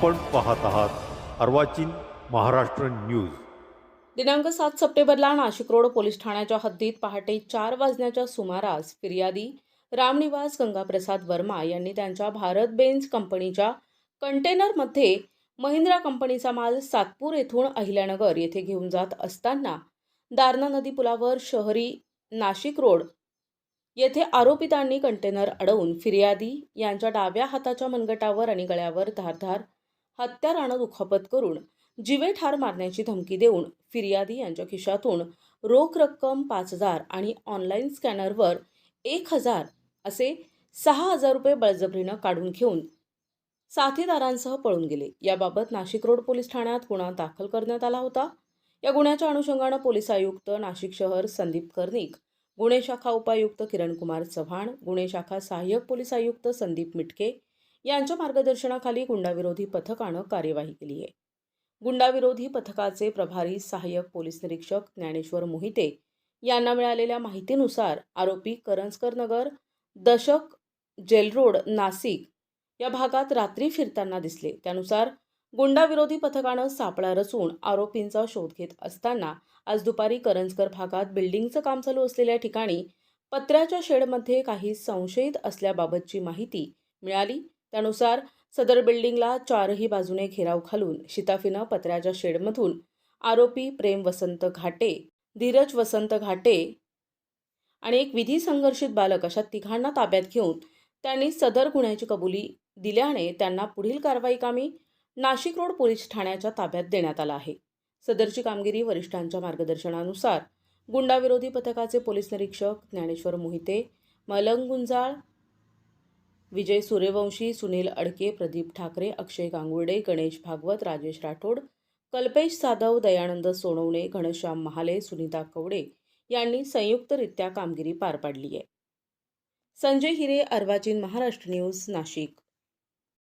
आपण पाहत आहात अर्वाचीन महाराष्ट्र न्यूज. दिनांक सात सप्टेंबरला नाशिक रोड पोलीस ठाण्याच्या हद्दीत पहाटे चार वाजण्याच्या सुमारास फिर्यादी रामनिवास गंगाप्रसाद वर्मा यांनी त्यांच्या भारत बेन्स कंपनीच्या कंटेनरमध्ये महिंद्रा कंपनीचा माल सातपूर येथून अहिल्यानगर येथे घेऊन जात असताना दारणा नदी पुलावर शहरी नाशिक रोड येथे आरोपितांनी कंटेनर अडवून फिर्यादी यांच्या डाव्या हाताच्या मनगटावर आणि गळ्यावर धारधार हत्यारानं दुखापत करून जीवे ठार मारण्याची धमकी देऊन फिर्यादी यांच्या खिशातून रोख रक्कम पाच हजार आणि ऑनलाईन स्कॅनरवर एक हजार असे सहा हजार रुपये बळजबरीनं काढून घेऊन साथीदारांसह पळून गेले. याबाबत नाशिक रोड पोलीस ठाण्यात गुन्हा दाखल करण्यात आला होता. या गुन्ह्याच्या अनुषंगानं पोलीस आयुक्त नाशिक शहर संदीप कर्णिक गुन्हे शाखा उपायुक्त किरणकुमार चव्हाण गुन्हे शाखा सहाय्यक पोलीस आयुक्त संदीप मिटके यांच्या मार्गदर्शनाखाली गुंडाविरोधी पथकानं कार्यवाही केली आहे. गुंडाविरोधी पथकाचे प्रभारी सहाय्यक पोलीस निरीक्षक ज्ञानेश्वर मोहिते यांना मिळालेल्या माहितीनुसार आरोपी करंजकर नगर दशक जेलरोड नाशिक या भागात रात्री फिरताना दिसले. त्यानुसार गुंडाविरोधी पथकानं सापळा रचून आरोपींचा शोध घेत असताना आज दुपारी करंजकर भागात बिल्डिंगचं काम चालू असलेल्या ठिकाणी पत्र्याच्या शेडमध्ये काही संशयित असल्याबाबतची माहिती मिळाली. त्यानुसार सदर बिल्डिंगला चारही बाजूने घेराव घालून शिताफीनं पत्र्याच्या शेडमधून आरोपी प्रेम वसंत घाटे धीरज वसंत घाटे आणि एक विधी संघर्षित बालक अशा तिघांना ताब्यात घेऊन त्यांनी सदर गुन्ह्याची कबुली दिल्याने त्यांना पुढील कारवाई कामी नाशिक रोड पोलीस ठाण्याच्या ताब्यात देण्यात आला आहे. सदरची कामगिरी वरिष्ठांच्या मार्गदर्शनानुसार गुंडाविरोधी पथकाचे पोलीस निरीक्षक ज्ञानेश्वर मोहिते मलंग गुंजाळ विजय सूर्यवंशी सुनील अडके प्रदीप ठाकरे अक्षय गांगुर्डे गणेश भागवत राजेश राठोड कल्पेश साधव दयानंद सोनवणे घनश्याम महाले सुनीता कवडे यांनी संयुक्तरित्या कामगिरी पार पाडली आहे संजय हिरे अर्वाचीन महाराष्ट्र न्यूज नाशिक.